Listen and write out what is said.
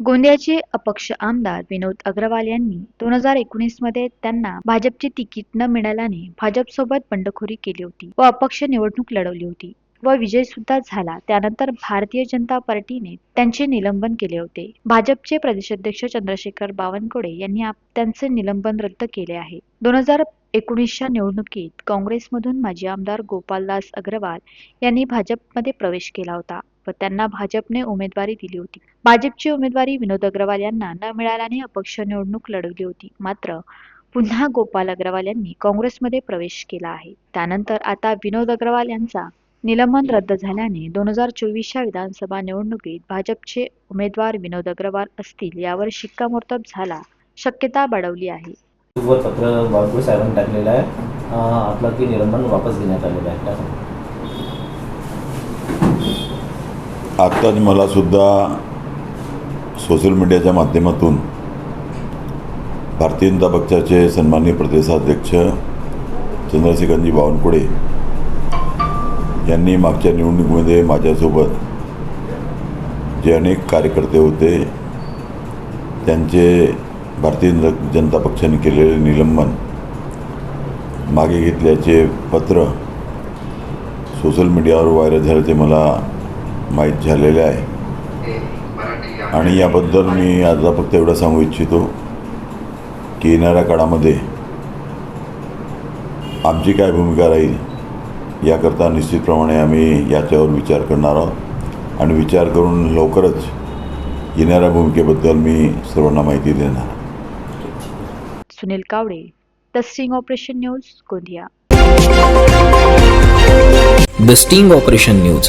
गोंदियाचे अपक्ष आमदार विनोद अग्रवाल यांनी दोन हजार एकोणीसमध्ये त्यांना भाजपचे तिकीट न मिळाल्याने भाजपसोबत बंडखोरी केली होती व अपक्ष निवडणूक लढवली होती व विजय सुद्धा झाला. त्यानंतर भारतीय जनता पार्टीने त्यांचे निलंबन केले होते. भाजपचे प्रदेशाध्यक्ष चंद्रशेखर बावनकुळे यांनी आप- त्यांचे निलंबन रद्द केले आहे. दोन हजार एकोणीसच्या निवडणुकीत काँग्रेसमधून माजी आमदार गोपालदास अग्रवाल यांनी भाजपमध्ये प्रवेश केला होता. व त्यांना भाजपने उमेदवारी दिली होती. भाजपची उमेदवारी विनोद अग्रवाल यांना न मिळाल्याने अपक्ष निवडणूक लढवली होती. मात्र पुन्हा गोपाल अग्रवाल यांनी काँग्रेसमध्ये प्रवेश केला आहे. त्यानंतर आता विनोद अग्रवाल यांचा निलंबन रद्द झाल्याने दोन हजार चोवीसच्या विधानसभा निवडणुकीत भाजपचे उमेदवार विनोद अग्रवाल असतील यावर शिक्कामोर्तब झाला शक्यता बळवली आहे. वर पत्र साहेबांनी टाकलेलं आहे. आपलं की निलंबन वापस घेण्यात आलेलं आहे काय सांगता? आत्ताच मला सुद्धा सोशल मीडियाच्या माध्यमातून भारतीय जनता पक्षाचे सन्माननीय प्रदेशाध्यक्ष चंद्रशेखरजी बावनकुळे यांनी मागच्या निवडणुकीमध्ये माझ्यासोबत जे अनेक कार्यकर्ते होते त्यांचे भारतीय जनता पक्षाने केलेले निलंबन मागे घेतल्याचे पत्र सोशल मीडियावर व्हायरल झाल्याचे मला माहीत झालेले आहे. आणि याबद्दल मी आता फक्त एवढं सांगू इच्छितो की येणाऱ्या काळामध्ये आमची काय भूमिका राहील याकरता निश्चितप्रमाणे आम्ही याच्यावर विचार करणार आहोत. आणि विचार करून लवकरच येणाऱ्या भूमिकेबद्दल मी सर्वांना माहिती देणार Sunil Kawade the sting operation news Gondia. The sting operation news.